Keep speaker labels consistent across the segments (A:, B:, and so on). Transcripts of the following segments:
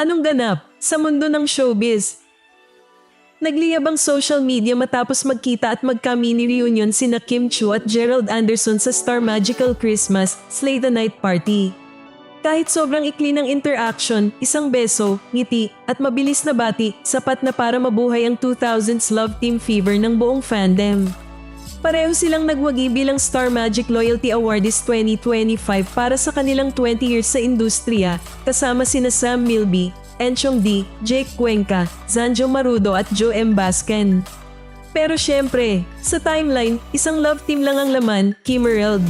A: Anong ganap sa mundo ng showbiz? Nagliyab ang social media matapos magkita at magka-mini reunion sina Kim Chu at Gerald Anderson sa Star Magical Christmas Slay the Night Party. Kahit sobrang ikli ng interaction, isang beso, ngiti, at mabilis na bati, sapat na para mabuhay ang 2000s love team fever ng buong fandom. Pareho silang nagwagi bilang Star Magic Loyalty Awardees 2025 para sa kanilang 20 years sa industriya, kasama sina Sam Milby, Enchong D, Jake Cuenca, Zanjo Marudo at Joe M. Basken. Pero syempre, sa timeline, isang love team lang ang laman, Kim Earl.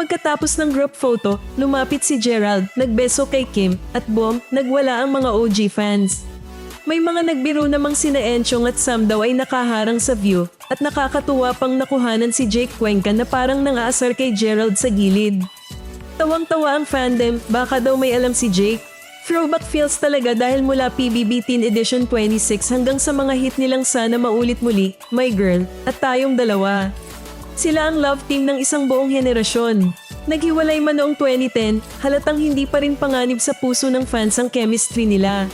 A: Pagkatapos ng group photo, lumapit si Gerald, nagbeso kay Kim, at boom, nagwala ang mga OG fans. May mga nagbiro namang sina Enchong at Sam daw ay nakaharang sa view at nakakatuwa pang nakuhanan si Jake Cuenca na parang nangaasar kay Gerald sa gilid. Tawang-tawa ang fandom, baka daw may alam si Jake. Throwback feels talaga dahil mula PBB Teen Edition 26 hanggang sa mga hit nilang Sana Maulit Muli, My Girl, at Tayong Dalawa. Sila ang love team ng isang buong henerasyon. Naghiwalay man noong 2010, halatang hindi pa rin panganib sa puso ng fans ang chemistry nila.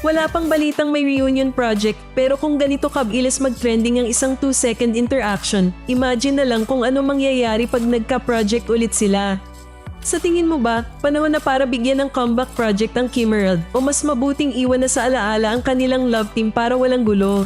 A: Wala pang balitang may reunion project pero kung ganito kabilis mag-trending ang isang 2-second interaction, imagine na lang kung ano mangyayari pag nagka-project ulit sila. Sa tingin mo ba, panahon na para bigyan ng comeback project ang Kimmerald o mas mabuting iwan na sa alaala ang kanilang love team para walang gulo?